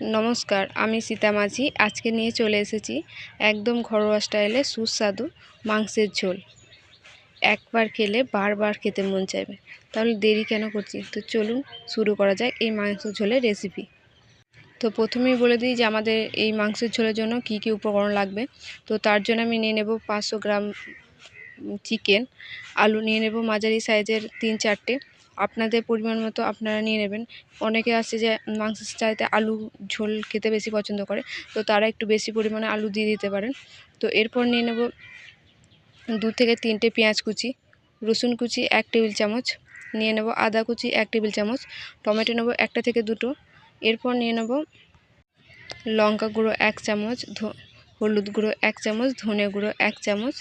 নমস্কার, আমি সীতা মাঝি। আজকে নিয়ে চলে এসেছি একদম ঘরোয়া স্টাইলে সুস্বাদু মাংসের ঝোল। একবার খেলে বারবার খেতে মন চাইবে। তাহলে দেরি কেন করছি তো চলুন শুরু করা যাক এই মাংস ঝোলের রেসিপি তো প্রথমেই বলে দিই যে আমাদের এই মাংসের ঝোলের জন্য কি কি উপকরণ লাগবে। তো তার জন্য আমি নিয়ে নেব পাঁচশো গ্রাম চিকেন। আলু নিয়ে নেব মাঝারি সাইজের তিন চারটে। আপনাদের পরিমাণ মতো আপনারা নিয়ে নেবেন। অনেকে আছে যে মাংসের চাইতে আলু ঝোল খেতে বেশি পছন্দ করে, তো তারা একটু বেশি পরিমাণে আলু দিয়ে দিতে পারেন। তো এরপর নিয়ে নেব দু থেকে তিনটে পেঁয়াজ কুচি, রসুন কুচি এক টেবিল চামচ, নিয়ে নেব আদা কুচি এক টেবিল চামচ, টমেটো নেব একটা থেকে দুটো। এরপর নিয়ে নেব লঙ্কা গুঁড়ো এক চামচ হলুদ গুঁড়ো এক চামচ, ধনে গুঁড়ো এক চামচ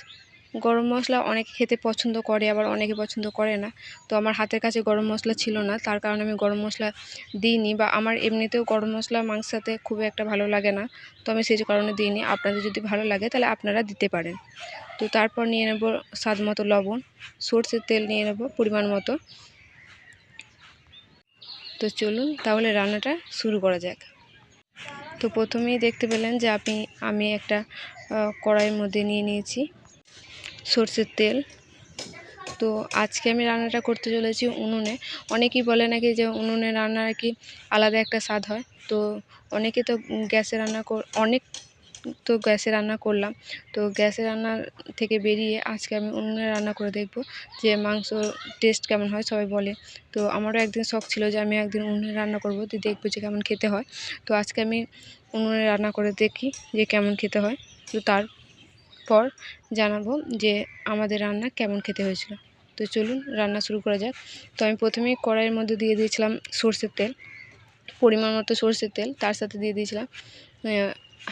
গরম মশলা অনেকে খেতে পছন্দ করে, আবার অনেকে পছন্দ করে না। তো আমার হাতের কাছে গরম মশলা ছিল না, তার কারণে আমি গরম মশলা দিইনি বা আমার এমনিতেও গরম মশলা মাংসাতে খুব একটা ভালো লাগে না, তো আমি সেই কারণে দিইনি। আপনাদের যদি ভালো লাগে তাহলে আপনারা দিতে পারেন। তো তারপর নিয়ে নেব স্বাদ মতো লবণ, সর্ষের তেল নিয়ে নেব পরিমাণ মতো। তো চলুন তাহলে রান্নাটা শুরু করা যাক। তো প্রথমেই দেখতে পেলেন যে আপনি, আমি একটা কড়াইয়ের মধ্যে নিয়ে নিয়েছি। সর্ষের তেল। তো আজকে আমি রান্নাটা করতে চলেছি উনুনে। অনেকেই বলে নাকি যে উনুনে রান্না নাকি আলাদা একটা স্বাদ হয়। তো অনেকে তো গ্যাসে রান্না অনেক তো গ্যাসে রান্না করলাম। তো গ্যাসে রান্নার থেকে বেরিয়ে আজকে আমি উনুনে রান্না করে দেখব যে মাংস টেস্ট কেমন হয়, সবাই বলে। তো আমারও একদিন শখ ছিল যে আমি একদিন উনুনে রান্না করব, তো দেখব যে কেমন খেতে হয়। তো আজকে আমি উনুনে রান্না করে দেখি যে কেমন খেতে হয়। তো তার পর জানাব যে আমাদের রান্না কেমন খেতে হয়েছিল। তো চলুন রান্না শুরু করা যাক। তো আমি প্রথমেই কড়াইয়ের মধ্যে দিয়ে দিয়েছিলাম সর্ষের তেল। পরিমাণ মতো সর্ষের তেল, তার সাথে দিয়ে দিয়েছিলাম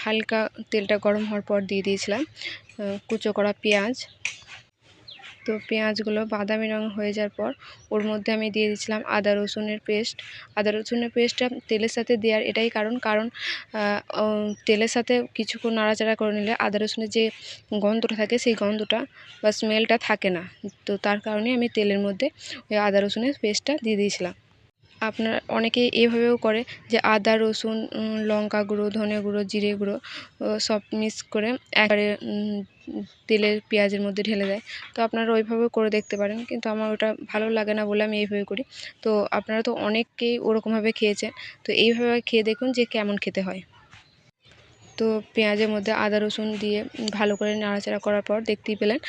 হালকা তেলটা গরম হওয়ার পর দিয়ে দিয়েছিলাম কুচো করা পেঁয়াজ তো পেঁয়াজগুলো বাদামি রঙ হয়ে যাওয়ার পর ওর মধ্যে আমি দিয়ে দিয়েছিলাম আদা রসুনের পেস্ট। আদা রসুনের পেস্টটা তেলের সাথে দেওয়ার এটাই কারণ। কারণ তেলের সাথে কিছুক্ষণ নাড়াচাড়া করে নিলে আদা রসুনের যে গন্ধটা থাকে সেই গন্ধটা বা স্মেলটা থাকে না। তো তার কারণে আমি তেলের মধ্যে ওই আদা রসুনের পেস্টটা দিয়ে দিয়েছিলাম। আপনার অনেকে এভাবেও করে যে আদা, রসুন লঙ্কা গুঁড়ো, ধনে গুঁড়ো, জিরে গুঁড়ো সব মিক্স করে একবারে তেলের পেঁয়াজের মধ্যে ঢেলে দেয়। তো আপনারা ওইভাবেও করে দেখতে পারেন, কিন্তু আমার ওটা ভালো লাগে না বলে আমি এইভাবে করি। তো আপনারা তো অনেককেই ওরকমভাবে খেয়েছেন, তো এইভাবে খেয়ে দেখুন যে কেমন খেতে হয়। তো পেঁয়াজের মধ্যে আদা, রসুন দিয়ে ভালো করে নাড়াচাড়া করার পর দেখতেই পেলেন,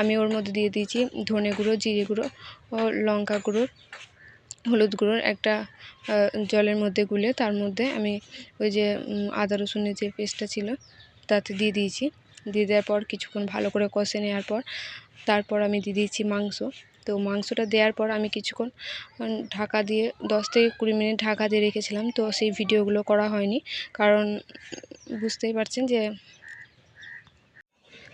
আমি ওর মধ্যে দিয়ে দিয়েছি ধনে গুঁড়ো, জিরে গুঁড়ো ও লঙ্কা গুঁড়োর হলুদ গুঁড়োর একটা জলের মধ্যে গুলে তার মধ্যে আমি ওই যে আদা রসুনের যে পেস্টটা ছিল তাতে দিয়ে দিয়েছি। দিয়ে দেওয়ার পর কিছুক্ষণ ভালো করে কষে নেওয়ার পর তারপর আমি দিয়ে দিয়েছি মাংস। তো মাংসটা দেওয়ার পর আমি কিছুক্ষণ ঢাকা দিয়ে দশ থেকে কুড়ি মিনিট ঢাকা দিয়ে রেখেছিলাম। তো সেই ভিডিওগুলো করা হয়নি। কারণ, বুঝতেই পারছেন যে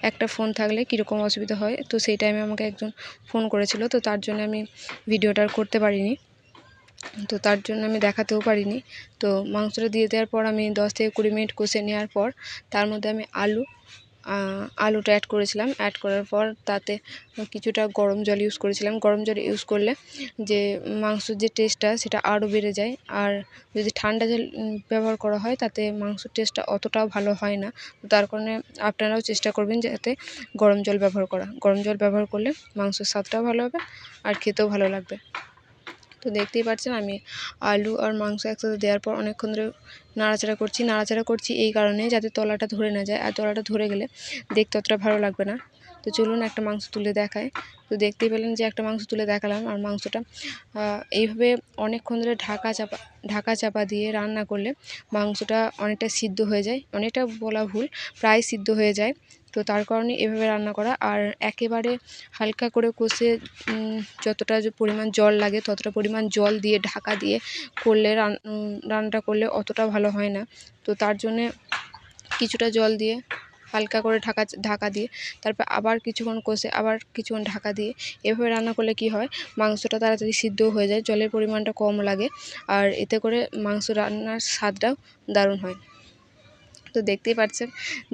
একটা ফোন থাকলে কীরকম অসুবিধা হয়। তো সেই টাইমে আমাকে একজন ফোন করেছিল। তো তার জন্য আমি ভিডিওটা করতে পারিনি। তো তার জন্য আমি দেখাতেও পারিনি। তো মাংসটা দিয়ে দেওয়ার পর আমি দশ থেকে কুড়ি মিনিট কষে নেওয়ার পর তার মধ্যে আমি আলু আলুটা অ্যাড করেছিলাম। অ্যাড করার পর তাতে কিছুটা গরম জল ইউজ করেছিলাম। গরম জল ইউজ করলে যে মাংসর যে টেস্টটা সেটা আরও বেড়ে যায়। আর যদি ঠান্ডা জল ব্যবহার করা হয়, তাতে মাংসর টেস্টটা অতটাও ভালো হয় না। তার কারণে আপনারাও চেষ্টা করবেন যাতে গরম জল ব্যবহার করা। গরম জল ব্যবহার করলে মাংসর স্বাদটাও ভালো হবে আর খেতেও ভালো লাগবে। তো দেখতেই পাচ্ছেন আমি আলু আর মাংস একসাথে দেওয়ার পর অনেকক্ষণ ধরে নাড়াচাড়া করছি নাড়াচাড়া করছি এই কারণে যাতে তলাটা ধরে না যায়। আর তলাটা ধরে গেলে দেখতে অতটা ভালো লাগবে না। তো চলুন একটা মাংস তুলে দেখায় তো দেখতেই পেলেন যে একটা মাংস তুলে দেখালাম আর মাংসটা এইভাবে অনেকক্ষণ ধরে ঢাকা চাপা ঢাকা চাপা দিয়ে রান্না করলে মাংসটা অনেকটা সিদ্ধ হয়ে যায়। অনেকটা বলা ভুল, প্রায় সিদ্ধ হয়ে যায়। তো তার কারণে এভাবে রান্না করা। আর একেবারে হালকা করে কষে যতটা পরিমাণ জল লাগে ততটা পরিমাণ জল দিয়ে, ঢাকা দিয়ে করলে রান্নাটা করলে অতটা ভালো হয় না। তো তার জন্যে কিছুটা জল দিয়ে হালকা করে ঢাকা ঢাকা দিয়ে, তারপর আবার কিছুক্ষণ কষে, আবার কিছুক্ষণ ঢাকা দিয়ে এভাবে রান্না করলে কি হয়, মাংসটা তাড়াতাড়ি সিদ্ধও হয়ে যায়, জলের পরিমাণটা কম লাগে, আর এতে করে মাংস রান্নার স্বাদটাও দারুণ হয়। তো দেখতেই পাচ্ছেন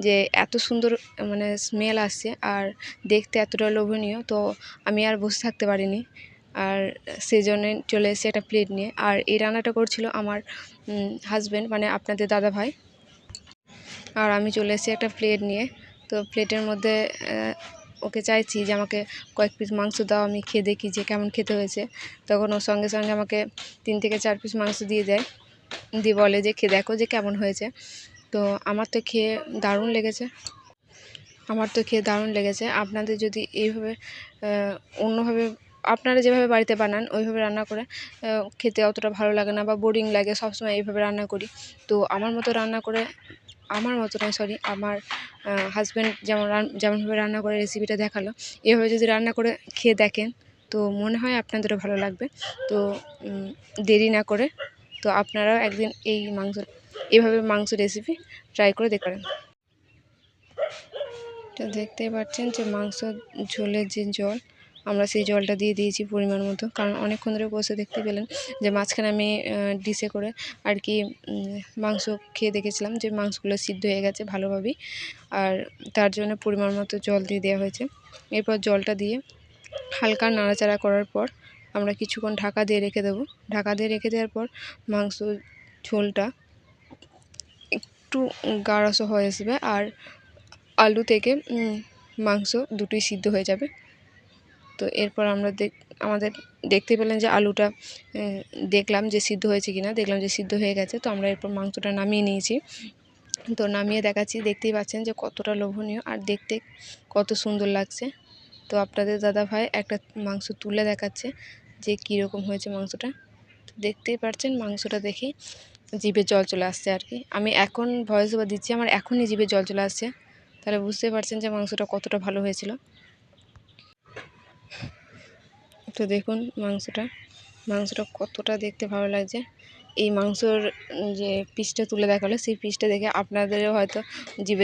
যে এত সুন্দর মানে স্মেল আসছে আর দেখতে এতটা লোভনীয়। তো আমি আর বসে থাকতে পারিনি আর সেজন্যে চলে এসেছি একটা প্লেট নিয়ে। আর এই রান্নাটা করছিল আমার হাজব্যান্ড মানে আপনাদের দাদা ভাই। আর আমি চলে এসেছি একটা প্লেট নিয়ে। তো প্লেটের মধ্যে ওকে চাইছি যে আমাকে কয়েক পিস মাংস দাও, আমি খেয়ে দেখি যে কেমন খেতে হয়েছে। তখন ওর সঙ্গে সঙ্গে আমাকে তিন থেকে চার পিস মাংস দিয়ে দেয়। দিয়ে বলে যে, খেয়ে দেখো যে কেমন হয়েছে। তো আমার তো খেয়ে দারুণ লেগেছে। আমার তো খেয়ে দারুণ লেগেছে। আপনাদের যদি এইভাবে অন্যভাবে, আপনারা যেভাবে বাড়িতে বানান, ওইভাবে রান্না করে খেতে অতটা ভালো লাগে না বা বোরিং লাগে, সবসময় এইভাবে রান্না করি। তো আমার মতো রান্না করে, আমার মতো নয় সরি আমার হাজব্যান্ড যেমন যেমনভাবে রান্না করে রেসিপিটা দেখাল, এভাবে যদি রান্না করে খেয়ে দেখেন, তো মনে হয় আপনাদেরও ভালো লাগবে। তো দেরি না করে, তো আপনারাও একদিন এই মাংস এইভাবে মাংস রেসিপি ট্রাই করে দেখতে পারেন তো দেখতেই পাচ্ছেন যে মাংস ঝোলের যে জল, আমরা সেই জলটা দিয়ে দিয়েছি পরিমাণ মতো। কারণ অনেকক্ষণ ধরে বসে দেখতে পেলেন যে মাঝখানে আমি ডিশে করে আর কি মাংস খেয়ে দেখেছিলাম যে মাংসগুলো সিদ্ধ হয়ে গেছে ভালোভাবেই। আর তার জন্য পরিমাণ মতো জল দিয়ে দেওয়া হয়েছে। এরপর জলটা দিয়ে হালকা নাড়াচাড়া করার পর আমরা কিছুক্ষণ ঢাকা দিয়ে রেখে দেবো। ঢাকা দিয়ে রেখে দেওয়ার পর মাংস ঝোলটা একটু গাঢ়াসো হয়ে আসবে আর আলু থেকে মাংস দুটোই সিদ্ধ হয়ে যাবে। তো এরপর আমরা আমাদের দেখতে পেলেন যে আলুটা দেখলাম যে সিদ্ধ হয়েছে কি না দেখলাম যে সিদ্ধ হয়ে গেছে। তো আমরা এরপর মাংসটা নামিয়ে নিয়েছি। তো নামিয়ে দেখাচ্ছি, দেখতেই পাচ্ছেন যে কতটা লোভনীয় আর দেখতে কত সুন্দর লাগছে। তো আপনাদের দাদা ভাই একটা মাংস তুলে দেখাচ্ছে যে কীরকম হয়েছে মাংসটা। দেখতেই পাচ্ছেন মাংসটা দেখে জিভে জল চলে আসছে আর কি। আমি এখন ভয়েস ওভার দিচ্ছি, আমার এখনই জিভে জল চলে আসছে। তাহলে বুঝতে পারছেন যে মাংসটা কতটা ভালো হয়েছিল। তো দেখুন মাংসটা মাংসটা কতটা দেখতে ভালো লাগছে। এই মাংসর যে পিসটা তুলে দেখাল, সেই পিসটা দেখে আপনাদেরও হয়তো জিভে